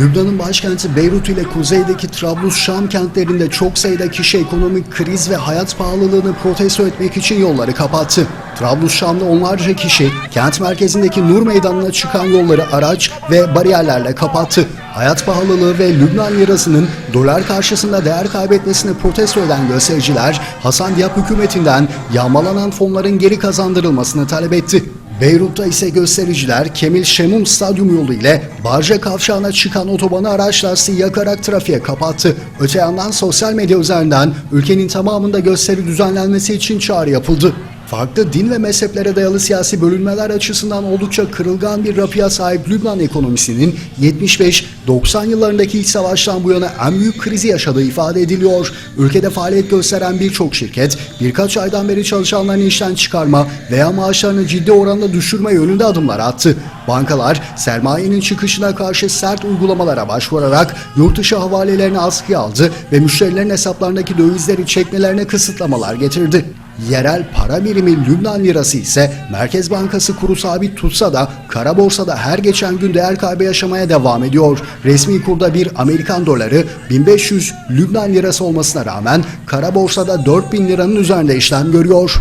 Lübnan'ın başkenti Beyrut ile kuzeydeki Trablus-Şam kentlerinde çok sayıda kişi ekonomik kriz ve hayat pahalılığını protesto etmek için yolları kapattı. Trablus-Şam'da onlarca kişi kent merkezindeki Nur Meydanı'na çıkan yolları araç ve bariyerlerle kapattı. Hayat pahalılığı ve Lübnan lirasının dolar karşısında değer kaybetmesini protesto eden göstericiler Hasan Diab hükümetinden yağmalanan fonların geri kazandırılmasını talep etti. Beyrut'ta ise göstericiler Kemil Şemum Stadyum yolu ile Barca Kavşağı'na çıkan otobanı araç lastiği yakarak trafiğe kapattı. Öte yandan sosyal medya üzerinden ülkenin tamamında gösteri düzenlenmesi için çağrı yapıldı. Farklı din ve mezheplere dayalı siyasi bölünmeler açısından oldukça kırılgan bir yapıya sahip Lübnan ekonomisinin 75-90 yıllarındaki iç savaştan bu yana en büyük krizi yaşadığı ifade ediliyor. Ülkede faaliyet gösteren birçok şirket birkaç aydan beri çalışanlarını işten çıkarma veya maaşlarını ciddi oranda düşürme yönünde adımlar attı. Bankalar sermayenin çıkışına karşı sert uygulamalara başvurarak yurt dışı havalelerini askıya aldı ve müşterilerin hesaplarındaki dövizleri çekmelerine kısıtlamalar getirdi. Yerel para birimi Lübnan lirası ise Merkez Bankası kuru sabit tutsa da kara borsada her geçen gün değer kaybı yaşamaya devam ediyor. Resmi kurda bir Amerikan doları 1500 Lübnan lirası olmasına rağmen kara borsada 4000 liranın üzerinde işlem görüyor.